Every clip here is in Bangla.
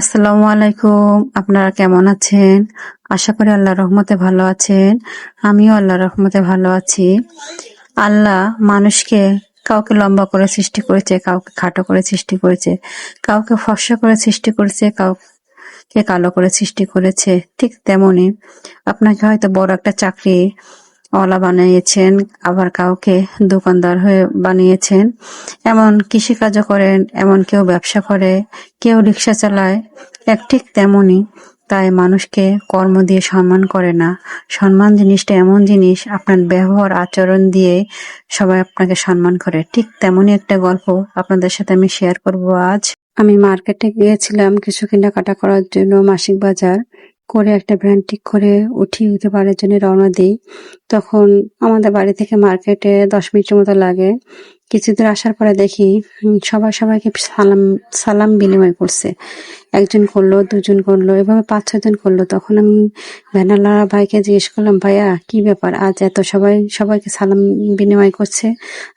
আসসালামু আলাইকুম। আপনারা কেমন আছেন? আশা করি আল্লাহ রহমতে ভালো আছেন। আমিও আল্লাহ রহমতে ভালো আছি। আল্লাহ মানুষকে কাউকে লম্বা করে সৃষ্টি করেছে, কাউকে খাটো করে সৃষ্টি করেছে, কাউকে ফর্সা করে সৃষ্টি করেছে, কাউকে কালো করে সৃষ্টি করেছে। ঠিক তেমনি আপনাকে হয়তো বড় একটা চাকরি ওয়ালা বানিয়েছেন, আবার কাউকে দোকানদার হয়ে বানিয়েছেন। এমন কৃষিকাজও করেন, এমন কেউ ব্যবসা করে, কেউ রিক্সা চালায়, এক ঠিক তেমনই। তাই মানুষকে কর্ম দিয়ে সম্মান করে না। সম্মান জিনিসটা এমন জিনিস, আপনার ব্যবহার, আচরণ দিয়ে সবাই আপনাকে সম্মান করে। ঠিক তেমনই একটা গল্প আপনাদের সাথে আমি শেয়ার করব আজ। আমি মার্কেটে গিয়েছিলাম কিছু কেনাকাটা করার জন্য মাসিক বাজার। করে একটা ভ্যান ঠিক করে উঠি উঠে বাড়ির জন্য রওনা দিই। তখন আমাদের বাড়ি থেকে মার্কেটে দশ মিনিটের মতো লাগে। কিছু দূর আসার পরে দেখি সবাই সবাইকে সালাম সালাম বিনিময় করছে। একজন করল, দুজন করল, এভাবে পাঁচ ছজন করল। তখন আমি ভ্যানালা ভাইকে জিজ্ঞেস করলাম, ভাইয়া, কি ব্যাপার? আজ এত সবাই, সবাইকে সালাম বিনিময় করছে?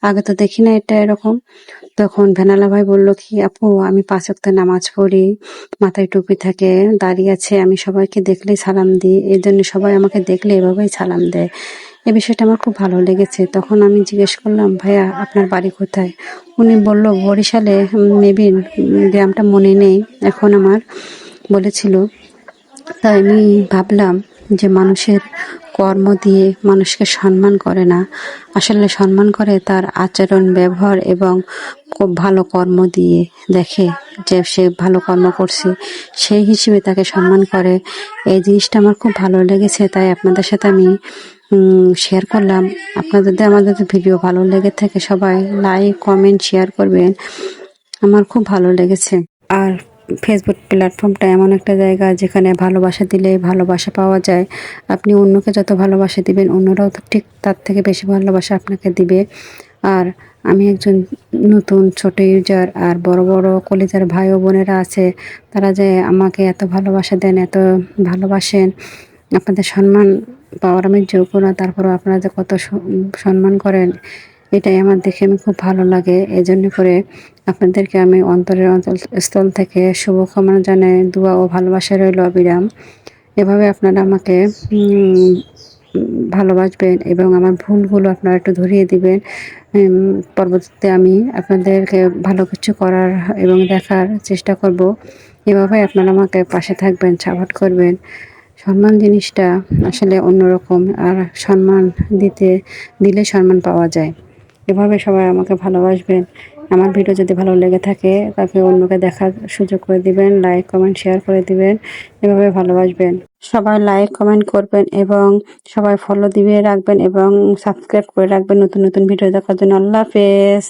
আগে তো দেখি না এটা এরকম। তখন ভ্যানালা ভাই বলল, কি আপু, আমি পাঁচ ওয়াক্ত নামাজ পড়ি, মাথায় টুপি থাকে, দাঁড়িয়ে আছে, আমি সবাইকে দেখলেই সালাম দিই। এই জন্য সবাই আমাকে দেখলে এভাবেই সালাম দেয়। এই বিষয়টা আমার খুব ভালো লেগেছে। তখন আমি জিজ্ঞেস করলাম, ভাইয়া, আপনার বাড়ি কোথায়? উনি বলল, বরিশালে, মেবি গ্রামটা মনে নেই। এখন আমার বলেছিল। তাই আমি ভাবলাম যে মানুষের কর্ম দিয়ে মানুষকে সম্মান করে না। আসলে সম্মান করে তার আচরণ, ব্যবহার এবং খুব ভালো কর্ম দিয়ে দেখে যে সে ভালো কর্ম করছে, সেই হিসেবে তাকে সম্মান করে। এই জিনিসটা আমার খুব ভালো লেগেছে, তাই আপনাদের সাথে আমি শেয়ার করলাম। আপনাদের যদি আমাদের ভিডিও ভালো লেগে থাকে সবাই লাইক কমেন্ট শেয়ার করবেন। আমার খুব ভালো লেগেছে। আর ফেসবুক প্ল্যাটফর্মটা এমন একটা জায়গা যেখানে ভালোবাসা দিলে ভালোবাসা পাওয়া যায়। আপনি অন্যকে যত ভালোবাসা দিবেন, অন্যরাও তো ঠিক তার থেকে বেশি ভালোবাসা আপনাকে দিবে। আর আমি একজন নতুন ছোট ইউজার আর বড় বড় কলেজের ভাই ও বোনেরা আছে, তারা যে আমাকে এত ভালোবাসা দেন, এত ভালোবাসেন আপনাদের সম্মান পাওয়ার আমি যোগ্য না, তারপরেও আপনারা যে কত সম্মান করেন, এটাই আমার দেখে আমি খুব ভালো লাগে। এই জন্য করে আপনাদেরকে আমি অন্তরের অঞ্চল, স্থল থেকে শুভকামনা জানাই, দোয়া ও ভালোবাসা রইল অবিরাম। এভাবে আপনারা আমাকে ভালোবাসবেন এবং আমার ভুলগুলো আপনারা একটু ধরিয়ে দিবেন। পরবর্তীতে আমি আপনাদেরকে ভালো কিছু করার এবং দেখার চেষ্টা করব। এভাবে আপনারা আমাকে পাশে থাকবেন, সাপোর্ট করবেন। সম্মান জিনিসটা আসলে অন্যরকম আর সম্মান দিতে, দিলে সম্মান পাওয়া যায়। এভাবে সবাই আমাকে ভালোবাসবেন। আমার ভিডিও যদি ভালো লেগে থাকে, তাকে অন্যকে দেখার সুযোগ করে দিবেন, লাইক, কমেন্ট, শেয়ার করে দিবেন। এভাবে ভালোবাসবেন। সবাই লাইক, কমেন্ট করবেন এবং সবাই ফলো দিয়ে রাখবেন এবং সাবস্ক্রাইব করে রাখবেন নতুন নতুন ভিডিও দেখার জন্য। আল্লাহ হাফেজ।